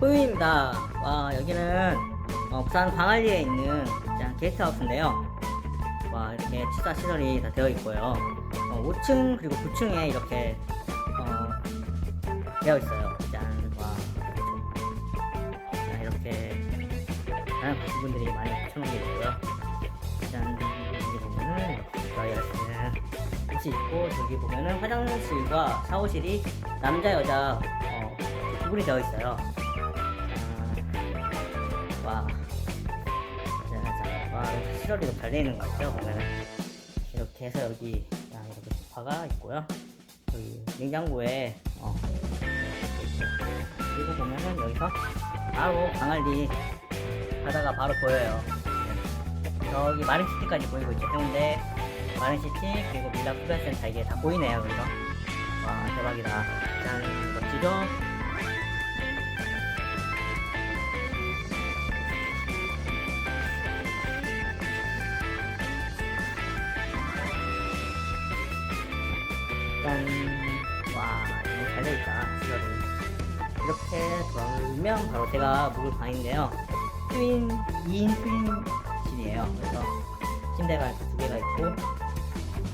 호유입니다. 와, 여기는 어, 부산 광안리에 있는 짠 게스트하우스인데요. 와, 이렇게 취사 시설이 다 되어 있고요. 어, 5층 그리고 9층에 이렇게 어, 되어 있어요. 짠, 와, 자, 이렇게 다양한 부분들이 많이 붙여놓은 게 있고요. 짠, 여기 보면은 들어가 있는 옷이 있고 저기 보면은 화장실과 샤워실이 남자 여자 어, 이렇게 구분이 되어 있어요. 자, 와, 자, 자, 와 시설이 잘 되어 있는 것 같죠? 보면은 이렇게 해서 여기 자, 이렇게 소파가 있고요. 여기 냉장고에 어, 그리고 보면은 여기서 바로 강알리 바다가 바로 보여요. 네. 저기 마린시티까지 보이고 있죠. 해운대 마린시티 그리고 밀라 쿠변센터 이게 다 보이네요. 여기서 와 대박이다. 짠 멋지죠? 짠. 와, 이거 잘 되어있다, 시설이. 이렇게 돌아오면 바로 제가 묵을 방인데요. 트윈, 2인 트윈실이에요. 그래서 침대가 두 개가 있고,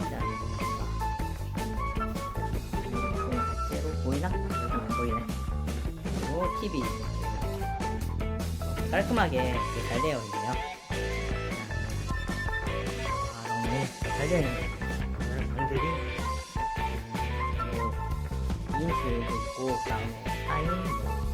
짠. 실제로 보이나? 안 보이네. 그리고 TV. 깔끔하게 잘 되어 있네요. 아, 너무 잘 되어 있네요. 방들이 뭐 2인실도 있